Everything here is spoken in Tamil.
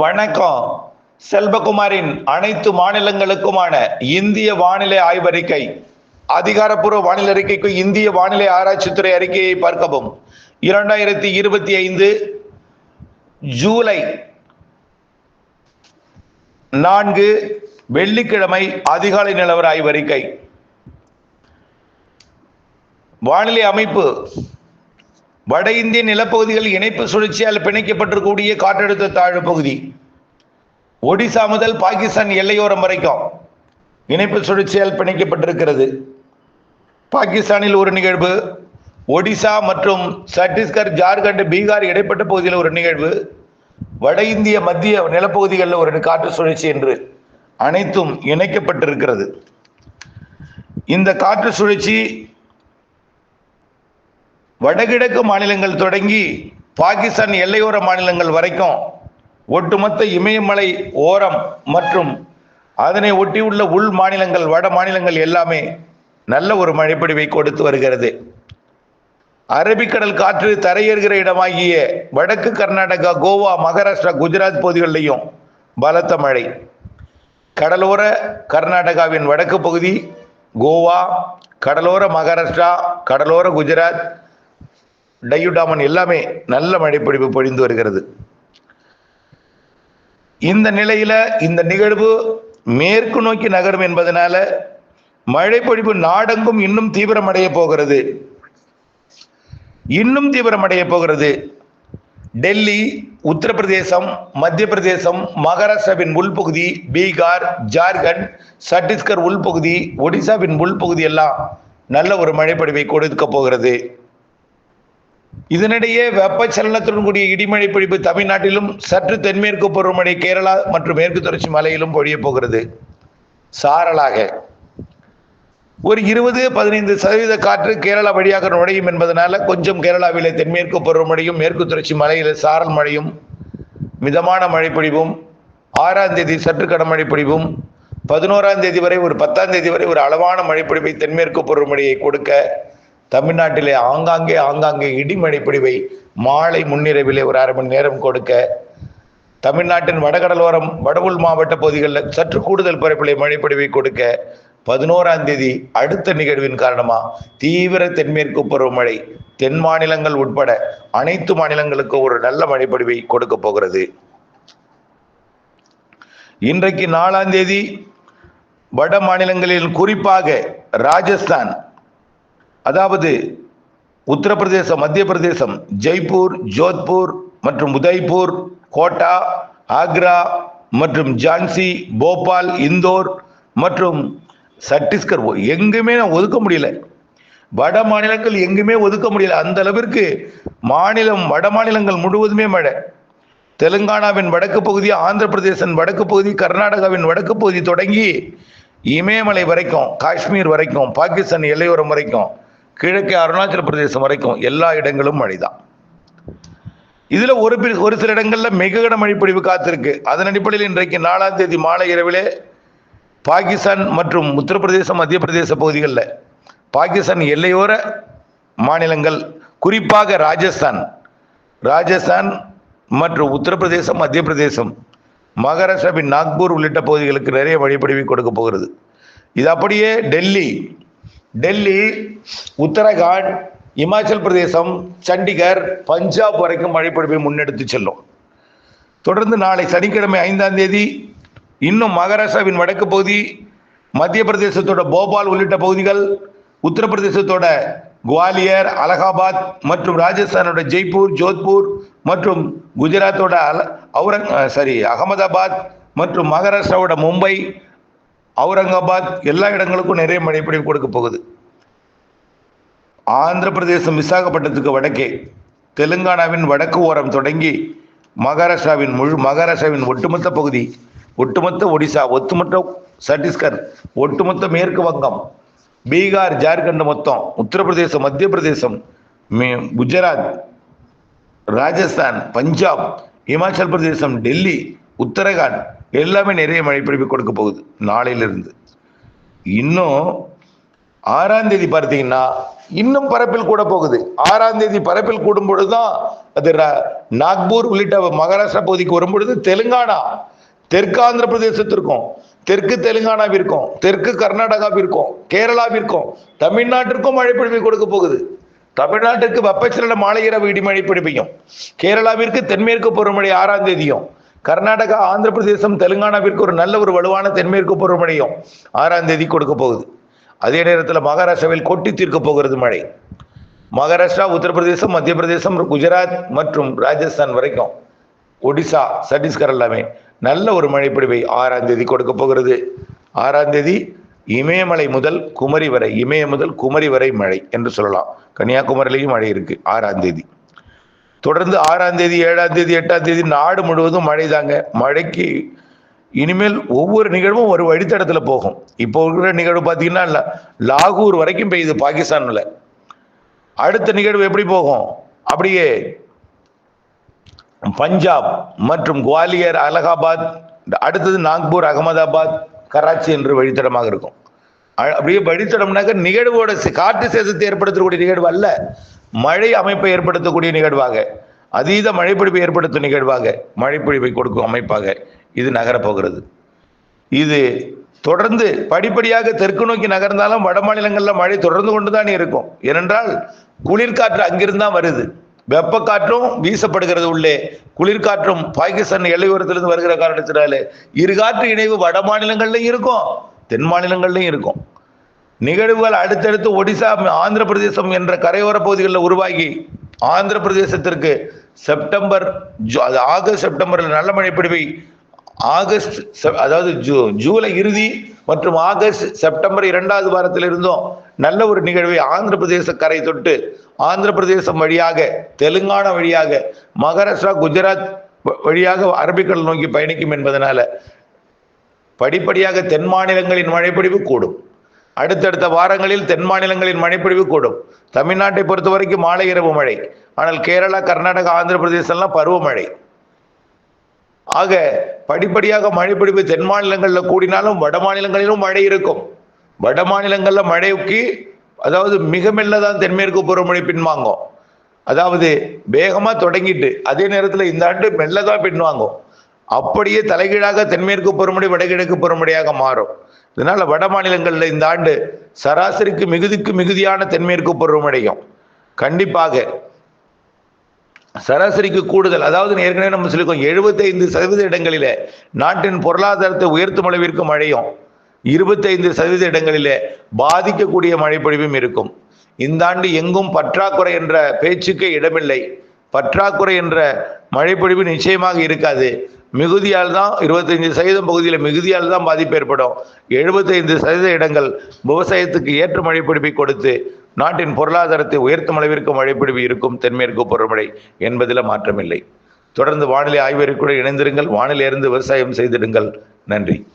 வணக்கம். செல்வகுமாரின் அனைத்து மாநிலங்களுக்குமான இந்திய வானிலை ஆய்வறிக்கை அதிகாரப்பூர்வ வானிலை அறிக்கைக்கு இந்திய வானிலை ஆராய்ச்சித்துறை அறிக்கையை பார்க்கவும். இரண்டாயிரத்தி இருபத்தி ஐந்து ஜூலை நான்கு வெள்ளிக்கிழமை அதிகாலை நிலவர ஆய்வறிக்கை. வானிலை அமைப்பு வட இந்திய நிலப்பகுதிகள் இணைப்பு சுழற்சியால் பிணைக்கப்பட்டிருக்கக்கூடிய காற்றழுத்த தாழ்வு பகுதி. ஒடிசா முதல் பாகிஸ்தான் எல்லையோரம் வரைக்கும் இணைப்பு சுழற்சியால் பிணைக்கப்பட்டிருக்கிறது. பாகிஸ்தானில் ஒரு நிகழ்வு ஒடிசா மற்றும் சத்தீஸ்கர் ஜார்க்கண்ட் பீகார் இடைப்பட்ட பகுதியில் ஒரு நிகழ்வு வட இந்திய மத்திய நிலப்பகுதிகளில் ஒரு காற்று சுழற்சி என்று அனைத்தும் இணைக்கப்பட்டிருக்கிறது. இந்த காற்று சுழற்சி வடகிழக்கு மாநிலங்கள் தொடங்கி பாகிஸ்தான் எல்லையோர மாநிலங்கள் வரைக்கும் ஒட்டுமொத்த இமயமலை ஓரம் மற்றும் அதனை ஒட்டியுள்ள உள் மாநிலங்கள் வட மாநிலங்கள் எல்லாமே நல்ல ஒரு மழைப்பொழிவை கொடுத்து வருகிறது. அரபிக்கடல் காற்று தரையேறுகிற இடமாகிய வடக்கு கர்நாடகா கோவா மகாராஷ்டிரா குஜராத் பகுதிகளிலையும் பலத்த மழை. கடலோர கர்நாடகாவின் வடக்கு பகுதி கோவா கடலோர மகாராஷ்டிரா கடலோர குஜராத் டையுடாமன் எல்லாமே நல்ல மழைப்பொழிவு பொழிந்து வருகிறது. இந்த நிலையில இந்த நிகழ்வு மேற்கு நோக்கி நகரும் என்பதனால மழைப்பொழிவு நாடெங்கும் இன்னும் தீவிரமடைய போகிறது. இன்னும் தீவிரமடைய போகிறது. டெல்லி உத்தரப்பிரதேசம் மத்திய பிரதேசம் மகாராஷ்டிராவின் உள்பகுதி பீகார் ஜார்க்கண்ட் சத்தீஸ்கர் உள்பகுதி ஒடிசாவின் உள்பகுதி எல்லாம் நல்ல ஒரு மழைப்பொழிவை கொடுக்க போகிறது. இதனிடையே வெப்பச்சலனத்துடன் கூடிய இடிமழை பொழிவு தமிழ்நாட்டிலும் சற்று தென்மேற்கு பருவமழை கேரளா மற்றும் மேற்கு தொடர்ச்சி மலையிலும் பொழியப் போகிறது. சாரலாக. ஒரு இருபது பதினைந்து சதவீத காற்று கேரளா வழியாக நுழையும் என்பதனால கொஞ்சம் கேரளாவில் தென்மேற்கு பருவமழையும் மேற்கு தொடர்ச்சி மலையில் சாரல் மழையும் மிதமான மழை பொழிவும் ஆறாம் தேதி சற்று கனமழை பொழிவும் பதினோராம் தேதி வரை ஒரு பத்தாம் தேதி வரை ஒரு அளவான மழைப்பொழிவை தென்மேற்கு பருவமழையை கொடுக்க தமிழ்நாட்டிலே ஆங்காங்கே ஆங்காங்கே இடிமழை பொழிவை மாலை முன்னிரவிலே ஒரு அரை மணி நேரம் கொடுக்க. தமிழ்நாட்டின் வடகடலோரம் வடவுள் மாவட்ட பகுதிகளில் சற்று கூடுதல் பரப்பிலே மழைப்பொழிவை கொடுக்க பதினோராம் தேதி அடுத்த நிகழ்வின் காரணமாக தீவிர தென்மேற்கு பருவமழை தென் மாநிலங்கள் உட்பட அனைத்து மாநிலங்களுக்கு ஒரு நல்ல மழைப்பொழிவை கொடுக்க போகிறது. இன்றைக்கு நாலாம் தேதி வட மாநிலங்களில் குறிப்பாக ராஜஸ்தான் அதாவது உத்தரப்பிரதேசம் மத்திய பிரதேசம் ஜெய்ப்பூர் ஜோத்பூர் மற்றும் உதய்பூர் கோட்டா ஆக்ரா மற்றும் ஜான்சி போபால் இந்தோர் மற்றும் சட்டீஸ்கர். எங்குமே நான் ஒதுக்க முடியல. வட மாநிலங்கள் எங்குமே ஒதுக்க முடியல. அந்த அளவிற்கு மாநிலம் வட மாநிலங்கள் முழுவதுமே மழை. தெலுங்கானாவின் வடக்கு பகுதி ஆந்திர பிரதேசன் வடக்கு பகுதி கர்நாடகாவின் வடக்கு பகுதி தொடங்கி இமயமலை வரைக்கும் காஷ்மீர் வரைக்கும் பாகிஸ்தான் எல்லையோரம் வரைக்கும் கிழக்கே அருணாச்சல பிரதேசம் வரைக்கும் எல்லா இடங்களும் மழைதான். இதுல ஒரு ஒரு சில இடங்கள்ல மிக கனமழை காத்திருக்கு. அதன் அடிப்படையில் இன்றைக்கு நாலாம் தேதி மாலை இரவிலே பாகிஸ்தான் மற்றும் உத்தரப்பிரதேசம் மத்திய பிரதேச பகுதிகளில் பாகிஸ்தான் எல்லையோர மாநிலங்கள் குறிப்பாக ராஜஸ்தான் ராஜஸ்தான் மற்றும் உத்தரப்பிரதேசம் மத்திய பிரதேசம் மகாராஷ்டிராவின் நாக்பூர் உள்ளிட்ட பகுதிகளுக்கு நிறைய மழைப்பொழிவை கொடுக்க போகிறது. இது அப்படியே டெல்லி டெல்லி உத்தரகாண்ட் இமாச்சல் பிரதேசம் சண்டிகர் பஞ்சாப் வரைக்கும் மழைப்பொழிவை முன்னெடுத்து செல்லும். தொடர்ந்து நாளை சனிக்கிழமை ஐந்தாம் தேதி இன்னும் மகாராஷ்டிராவின் வடக்கு பகுதி மத்திய பிரதேசத்தோட போபால் உள்ளிட்ட பகுதிகள் உத்தரப்பிரதேசத்தோட குவாலியர் அலகாபாத் மற்றும் ராஜஸ்தானோட ஜெய்ப்பூர் ஜோத்பூர் மற்றும் குஜராத்தோட அல அவுரங் சாரி அகமதாபாத் மற்றும் மகாராஷ்டிராவோட மும்பை அவுரங்காபாத் எல்லா இடங்களுக்கும் நிறைய மழைப்பொழிவு கொடுக்க போகுது. ஆந்திர பிரதேசம் விசாகப்பட்டினத்துக்கு வடக்கே தெலுங்கானாவின் வடக்கு ஓரம் தொடங்கி மகாராஷ்டிராவின் முழு மகாராஷ்டிராவின் ஒட்டுமொத்த பகுதி ஒட்டுமொத்த ஒடிசா ஒட்டுமொத்த சத்தீஸ்கர் ஒட்டுமொத்த மேற்கு வங்கம் பீகார் ஜார்க்கண்ட் மொத்தம் உத்தரப்பிரதேசம் மத்திய பிரதேசம் மே- குஜராத் ராஜஸ்தான் பஞ்சாப் இமாச்சல் பிரதேசம் டெல்லி உத்தரகாண்ட் எல்லாமே நிறைய மழைப்பொழிவு கொடுக்க போகுது நாளையிலிருந்து. இன்னும் ஆறாம் தேதி பார்த்தீங்கன்னா இன்னும் பரப்பில் கூட போகுது. ஆறாம் தேதி பரப்பில் கூடும் பொழுதுதான் அது ர- நாக்பூர் உள்ளிட்ட மகாராஷ்டிரா பகுதிக்கு வரும் பொழுது தெலுங்கானா தெற்கு ஆந்திர பிரதேசத்திற்கும் தெற்கு தெலுங்கானாவிற்கும் தெற்கு கர்நாடகாவிற்கும் கேரளாவிற்கும் தமிழ்நாட்டிற்கும் மழை பொழிவை கொடுக்க போகுது. தமிழ்நாட்டிற்கு வெப்பச்சலன மாலை இரவு இடிமழை பிடிப்பையும் கேரளாவிற்கு தென்மேற்கு பருவமழை ஆறாம் தேதியும் கர்நாடகா ஆந்திர பிரதேசம் தெலுங்கானாவிற்கு ஒரு நல்ல ஒரு வலுவான தென்மேற்கு பருவமழையும் ஆறாம் தேதி கொடுக்க போகுது. அதே நேரத்தில் மகாராஷ்டிராவில் கொட்டி தீர்க்க போகிறது மழை. மகாராஷ்டிரா உத்தரப்பிரதேசம் மத்திய பிரதேசம் குஜராத் மற்றும் ராஜஸ்தான் வரைக்கும் ஒடிசா சத்தீஸ்கர் எல்லாமே நல்ல ஒரு மழைப்பிடிவை ஆறாம் தேதி கொடுக்க போகிறது. ஆறாம் தேதி இமயமலை முதல் குமரி வரை இமய முதல் குமரி வரை மழை என்று சொல்லலாம். கன்னியாகுமரியிலையும் மழை இருக்கு ஆறாம் தேதி. தொடர்ந்து ஆறாம் தேதி ஏழாம் தேதி எட்டாம் தேதி நாடு முழுவதும் மழை தாங்க மழைக்கு இனிமேல் ஒவ்வொரு நிகழ்வும் ஒரு வழித்தடத்துல போகும். இப்போ இருக்கிற நிகழ்வு பார்த்தீங்கன்னா லாகூர் வரைக்கும் பெய்யுது பாகிஸ்தான்ல. அடுத்த நிகழ்வு எப்படி போகும்? அப்படியே பஞ்சாப் மற்றும் குவாலியர் அலகாபாத் அடுத்தது நாக்பூர் அகமதாபாத் கராச்சி என்று வழித்தடமாக இருக்கும். அ- அப்படியே வழித்தடம்னாக்க நிகழ்வோட சி- காற்று சேதத்தை ஏற்படுத்தக்கூடிய நிகழ்வு அல்ல. மழை அமைப்பை ஏற்படுத்தக்கூடிய நிகழ்வாக அதீத மழைப்பிடிப்பை ஏற்படுத்தும் நிகழ்வாக மழைப்பொழிவை கொடுக்கும் அமைப்பாக இது நகரப்போகிறது. இது தொடர்ந்து படிப்படியாக தெற்கு நோக்கி நகர்ந்தாலும் வட மாநிலங்களில் மழை தொடர்ந்து கொண்டுதான் இருக்கும். ஏனென்றால் குளிர்காற்று அங்கிருந்து தான் வருது வெப்பக்காற்றும் வீசப்படுகிறது உள்ளே. குளிர்காற்றும் பாகிஸ்தான் எல்லையோரத்திலிருந்து வருகிற காரணத்தினாலே இரு காற்று இணைவு வட மாநிலங்கள்லையும் இருக்கும் தென் மாநிலங்கள்லையும் இருக்கும். நிகழ்வுகள் அடுத்தடுத்து ஒடிசா ஆந்திர பிரதேசம் என்ற கரையோர பகுதிகளில் உருவாகி ஆந்திர பிரதேசத்திற்கு செப்டம்பர் ஜூ- அது ஆகஸ்ட் செப்டம்பரில் நல்ல மழை பிடிவை ஆகஸ்ட் செப்- அதாவது ஜூ ஜூலை இறுதி மற்றும் ஆகஸ்ட் செப்டம்பர் இரண்டாவது வாரத்தில் இருந்தும். நல்ல ஒரு நிகழ்வை ஆந்திர பிரதேச கரை தொட்டு ஆந்திர பிரதேசம் வழியாக தெலுங்கானா வழியாக மகாராஷ்டிரா குஜராத் வ- வழியாக அரபிக்கடல் நோக்கி பயணிக்கும் என்பதனால படிப்படியாக தென் மாநிலங்களின் மழைப்பொழிவு கூடும். அடுத்தடுத்த வாரங்களில் தென் மாநிலங்களின் மழைப்பொழிவு கூடும். தமிழ்நாட்டை பொறுத்த வரைக்கும் மாலை இரவு மழை. ஆனால் கேரளா கர்நாடகா ஆந்திர பிரதேசம்லாம் பருவமழை ஆக படிப்படியாக மழைப்பொழிவு தென் மாநிலங்களில் கூடினாலும் வட மாநிலங்களிலும் மழை இருக்கும். வட மாநிலங்களில் மழைக்கு அதாவது மிக மெல்ல தான் தென்மேற்கு பருவமழை பின்வாங்கும். அதாவது வேகமாக தொடங்கிட்டு அதே நேரத்தில் இந்த ஆண்டு மெல்ல தான் பின்வாங்கும். அப்படியே தலைகீழாக தென்மேற்கு பருவமழை வடகிழக்கு பருவமழையாக மாறும். இதனால வட மாநிலங்களில் இந்த ஆண்டு சராசரிக்கு மிகுதிக்கு மிகுதியான தென்மேற்கு பருவமடையும் கண்டிப்பாக சராசரிக்கு கூடுதல் அதாவது ஏற்கனவே நம்ம சொல்லிக்கோம் 75% சதவீத இடங்களில நாட்டின் பொருளாதாரத்தை உயர்த்தும் அளவிற்கு மழையும் 25% சதவீத இடங்களிலே பாதிக்கக்கூடிய மழைப்பொழிவும் இருக்கும். இந்த ஆண்டு எங்கும் பற்றாக்குறை என்ற பேச்சுக்கே இடமில்லை. பற்றாக்குறை என்ற மழைப்பொழிவு நிச்சயமாக இருக்காது. மிகுதியால் தான் இருபத்தைந்து சதவீதம் பகுதியில் மிகுதியால் தான் பாதிப்பு ஏற்படும். எழுபத்தைந்து சதவீத இடங்கள் விவசாயத்துக்கு ஏற்ற மழைப்பொழிவை கொடுத்து நாட்டின் பொருளாதாரத்தை உயர்த்தும் அளவிற்கு மழைப்பொழிவு இருக்கும் தென்மேற்கு பருவமழை என்பதில் மாற்றமில்லை. தொடர்ந்து வானிலை ஆய்வறிக்கையுடன் இணைந்திருங்கள். வானிலை இருந்து விவசாயம் செய்திடுங்கள். நன்றி.